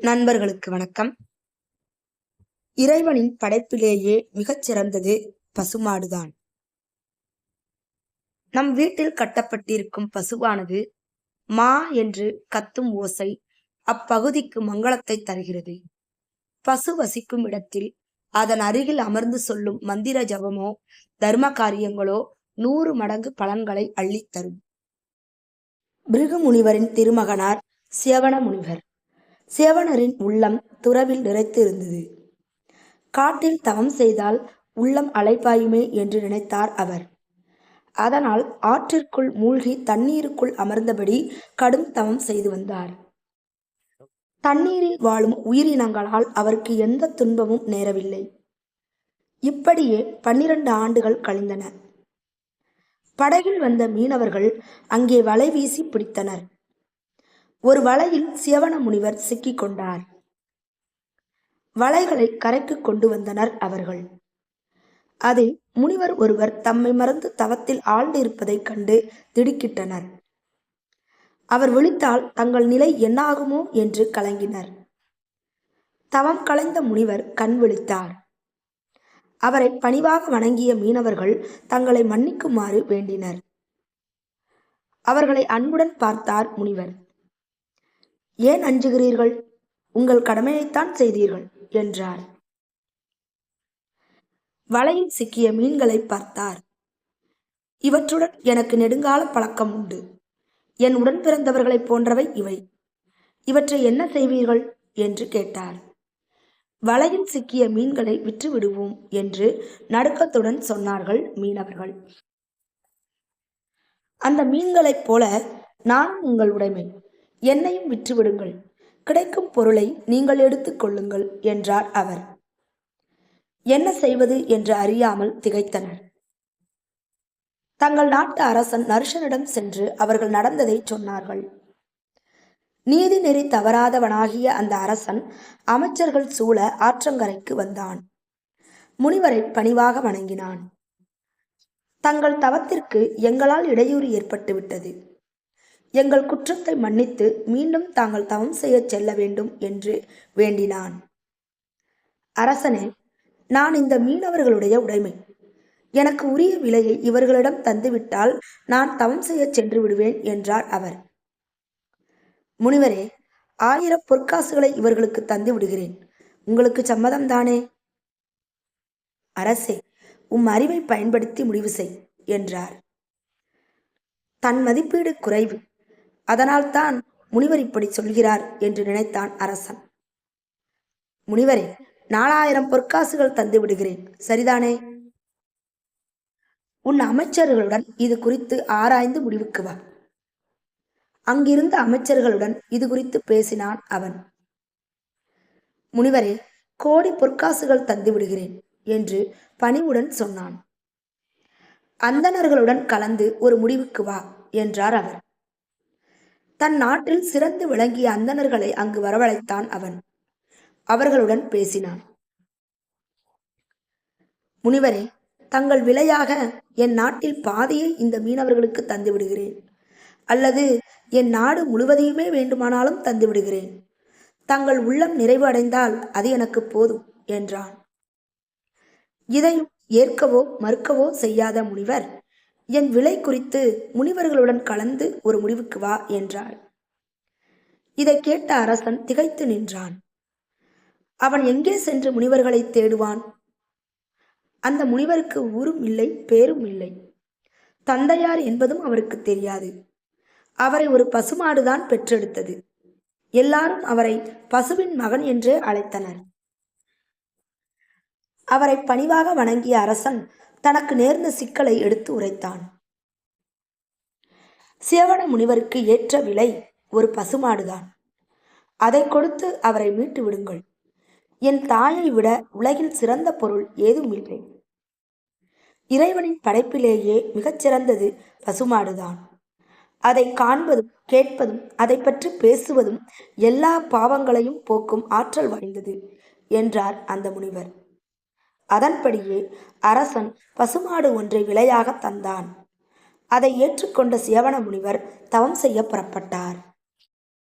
நண்பர்களுக்கு வணக்கம். இறைவனின் படைப்பிலேயே மிகச் சிறந்தது பசுமாடுதான். நம் வீட்டில் கட்டப்பட்டிருக்கும் பசுவானது மா என்று கத்தும் ஓசை அப்பகுதிக்கு மங்களத்தை தருகிறது. பசு வசிக்கும் இடத்தில் அதன் அருகில் அமர்ந்து சொல்லும் மந்திர ஜபமோ தர்ம காரியங்களோ நூறு மடங்கு பலன்களை அள்ளித்தரும் பிருகு முனிவரின் திருமகனார் சியவன முனிவர் சேவணரின் உள்ளம் துறவில் நிறைத்து இருந்தது காட்டில் தவம் செய்தால் உள்ளம் அலைப்பாயுமே என்று நினைத்தார் அவர். அதனால் ஆற்றிற்குள் மூழ்கி தண்ணீருக்குள் அமர்ந்தபடி கடும் தவம் செய்து வந்தார். தண்ணீரில் வாழும் உயிரினங்களால் அவருக்கு எந்த துன்பமும் நேரவில்லை. இப்படியே பன்னிரண்டு ஆண்டுகள் கழிந்தன. படகில் வந்த மீனவர்கள் அங்கே வலை வீசி பிடித்தனர். ஒரு வலையில் சியவன முனிவர் சிக்கிக் கொண்டார் வலைகளை கரைக்கு கொண்டு வந்தனர் அவர்கள். அதில் முனிவர் ஒருவர் தம்மை மறந்து தவத்தில் ஆழ்ந்து இருப்பதைக் கண்டு திடுக்கிட்டனர். அவர் விழித்தால் தங்கள் நிலை என்னாகுமோ என்று கலங்கினர். தவம் கலைந்த முனிவர் கண் விழித்தார். அவரை பணிவாக வணங்கிய மீனவர்கள் தங்களை மன்னிக்குமாறு வேண்டினர். அவர்களை அன்புடன் பார்த்தார் முனிவர். ஏன் அஞ்சுகிறீர்கள்? உங்கள் கடமையைத்தான் செய்தீர்கள் என்றார். வலையில் சிக்கிய மீன்களை பார்த்தார். இவற்றுடன் எனக்கு நெடுங்கால பழக்கம் உண்டு. என் உடன் பிறந்தவர்களைப் போன்றவை இவை. இவற்றை என்ன செய்வீர்கள்? என்று கேட்டார். வலையில் சிக்கிய மீன்களை விற்று விடுவோம் என்று நடுக்கத்துடன் சொன்னார்கள் மீனவர்கள். அந்த மீன்களைப் போல நானும் உங்கள் உடைமை என்னையும் விற்றுவிடுங்கள். கிடைக்கும் பொருளை நீங்கள் எடுத்துக்கொள்ளுங்கள் என்றார் அவர். என்ன செய்வது என்று அறியாமல் திகைத்தனர். தங்கள் நாட்டு அரசன் நருஷனிடம் சென்று அவர்கள் நடந்ததை சொன்னார்கள். நீதி நெறி தவறாதவனாகிய அந்த அரசன் அமைச்சர்கள் சூழ ஆற்றங்கரைக்கு வந்தான். முனிவரை பணிவாக வணங்கினான். தங்கள் தவத்திற்கு எங்களால் இடையூறு ஏற்பட்டுவிட்டது. எங்கள் குற்றத்தை மன்னித்து மீண்டும் தாங்கள் தவம் செய்யச் செல்ல வேண்டும் என்று வேண்டினான். அரசனே நான் இந்த மீனவர்களுடைய உடைமை. எனக்கு உரிய விலையை இவர்களிடம் தந்துவிட்டால் நான் தவம் செய்யச் சென்று விடுவேன் என்றார் அவர். முனிவரே ஆயிரம் பொற்காசுகளை இவர்களுக்கு தந்து விடுகிறேன். உங்களுக்கு சம்மதம் தானே? அரசே உம் அறிவை பயன்படுத்தி முடிவு செய் என்றார். தன் மதிப்பீடு குறைவு. அதனால்தான் முனிவர் இப்படி சொல்கிறார் என்று நினைத்தான் அரசன். முனிவரே நாலாயிரம் பொற்காசுகள் தந்து விடுகிறேன். சரிதானே? உன் அமைச்சர்களுடன் இது குறித்து ஆராய்ந்து முடிவுக்கு வா. அங்கிருந்த அமைச்சர்களுடன் இது குறித்து பேசினான் அவன். முனிவரே கோடி பொற்காசுகள் தந்து விடுகிறேன் என்று பணிவுடன் சொன்னான். அந்தணர்களுடன் கலந்து ஒரு முடிவுக்கு வா என்றார் அவர். தன் நாட்டில் சிறந்து விளங்கிய அந்தணர்களை அங்கு வரவழைத்தான் அவன். அவர்களுடன் பேசினான். முனிவரே தங்கள் விலையாக என் நாட்டில் பாதையை இந்த மீனவர்களுக்கு தந்து விடுகிறேன் அல்லது என் நாடு முழுவதையுமே வேண்டுமானாலும் தந்து விடுகிறேன் தங்கள் உள்ளம் நிறைவு அடைந்தால் அது எனக்கு போதும் என்றான். இதையும் ஏற்கவோ மறுக்கவோ செய்யாத முனிவர் என் விலை குறித்து முனிவர்களுடன் கலந்து ஒரு முடிவுக்கு வா என்றாள். இதை கேட்ட அரசன் திகைத்து நின்றான். அவன் எங்கே சென்று முனிவர்களை தேடுவான்? அந்த முனிவருக்கு ஊரும் இல்லை பேரும் இல்லை. தந்தையார் என்பதும் அவருக்கு தெரியாது. அவரை ஒரு பசுமாடுதான் பெற்றெடுத்தது. எல்லாரும் அவரை பசுவின் மகன் என்றே அழைத்தனர். அவரை பணிவாக வணங்கிய அரசன் தனக்கு நேர்ந்த சிக்கலை எடுத்து உரைத்தான். சேவன முனிவருக்கு ஏற்ற விலை ஒரு பசுமாடுதான். அதை கொடுத்து அவரை மீட்டு விடுங்கள். என் தாயை விட உலகில் சிறந்த பொருள் ஏதும் இல்லை. இறைவனின் படைப்பிலேயே மிகச்சிறந்தது பசுமாடுதான். அதை காண்பதும் கேட்பதும் அதை பற்றி பேசுவதும் எல்லா பாவங்களையும் போக்கும் ஆற்றல் வாய்ந்தது என்றார் அந்த முனிவர். அதன்படியே அரசன் பசுமாடு ஒன்றை விலையாக தந்தான். அதை ஏற்றுக்கொண்ட சியவன முனிவர் தவம் செய்ய புறப்பட்டார்.